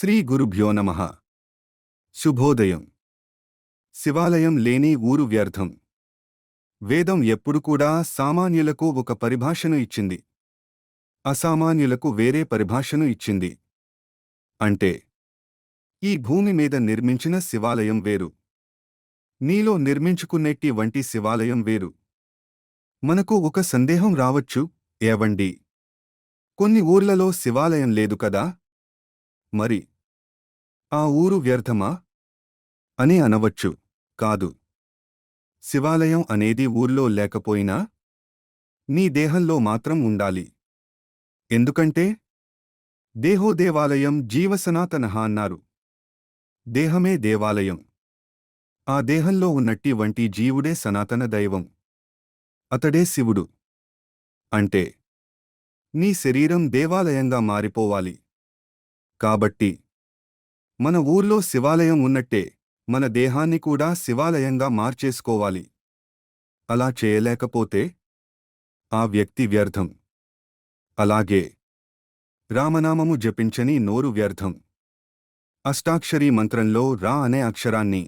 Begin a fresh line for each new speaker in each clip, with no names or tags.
శ్రీ గురుభ్యో నమ. శుభోదయం. శివాలయం లేని ఊరు వ్యర్థం. వేదం ఎప్పుడు కూడా సామాన్యులకు ఒక పరిభాషను ఇచ్చింది. అసామాన్యులకు వేరే పరిభాషను ఇచ్చింది. అంటే ఈ భూమి మీద నిర్మించిన శివాలయం వేరు. నీలో నిర్మించుకునేటి వంటి శివాలయం వేరు. మనకు ఒక సందేహం రావచ్చు ఏవండి? కొన్ని ఊర్లలో శివాలయం లేదు కదా? మరి ఆ ఊరు వ్యర్థమా? అని అనవచ్చు. కాదు. శివాలయం అనేది ఊర్లో లేకపోయినా నీ దేహంలో మాత్రం ఉండాలి. ఎందుకంటే దేహో దేవాలయం అన్నారు. దేహమే దేవాలయం. ఆ దేహంలో ఉన్నట్టి వంటి జీవుడే సనాతన దైవం. అతడే శివుడు. అంటే నీ శరీరం దేవాలయంగా మారిపోవాలి. కాబట్టి మన ఊర్లో శివాలయం ఉన్నట్టే మన దేహాన్ని కూడా శివాలయంగా మార్చేసుకోవాలి. అలా చేయలేకపోతే ఆ వ్యక్తి వ్యర్థం. అలాగే రామనామము జపించని నోరు వ్యర్థం. అష్టాక్షరీ మంత్రంలో రా అనే అక్షరాన్ని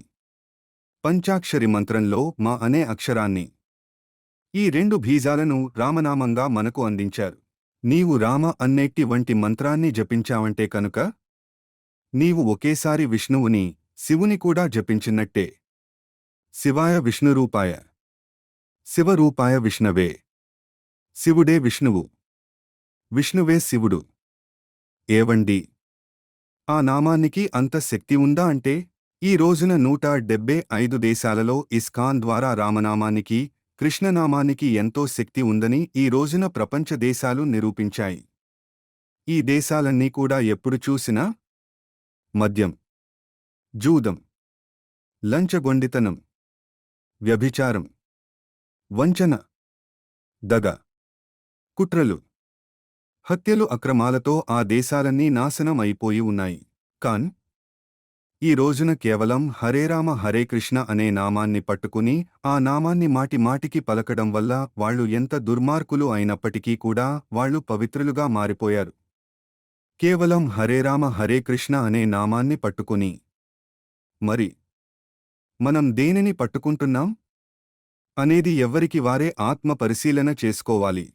పంచాక్షరి మంత్రంలో మా అనే అక్షరాన్ని ఈ రెండు బీజాలను రామనామంగా మనకు అందించారు. నీవు రామ అన్నేట్టి వంటి మంత్రాన్ని జపించావంటే కనుక నీవు ఒకేసారి విష్ణువుని శివుని కూడా జపించినట్టే. శివాయ విష్ణురూపాయ. శివరూపాయ విష్ణవే. శివుడే విష్ణువు. విష్ణువే శివుడు. ఏవండి? ఆ నామానికి అంత శక్తి ఉందా అంటే ఈ రోజున నూట డెబ్బే ఐదు దేశాలలో ఇస్కాన్ ద్వారా రామనామానికి కృష్ణనామానికి ఎంతో శక్తి ఉందని ఈ రోజున ప్రపంచ దేశాలు నిరూపించాయి. ఈ దేశాలన్నీ కూడా ఎప్పుడు చూసినా మద్యం జూదం లంచగొండితనం వ్యభిచారం వంచన దగ కుట్రలు హత్యలు అక్రమాలతో ఆ దేశాలన్నీ నాశనం అయిపోయి ఉన్నాయి. కాన్ ఈ రోజున కేవలం హరేరామ హరే కృష్ణ అనే నామాన్ని పట్టుకుని ఆ నామాన్ని మాటి మాటికి పలకడం వల్ల వాళ్ళు ఎంత దుర్మార్గులు అయినప్పటికీ కూడా వాళ్ళు పవిత్రులుగా మారిపోయారు. కేవలం హరేరామ హరే కృష్ణ అనే నామాన్ని పట్టుకుని. మరి మనం దేనిని పట్టుకుంటున్నాం? అనేది ఎవ్వరికి వారే ఆత్మ పరిశీలన చేసుకోవాలి.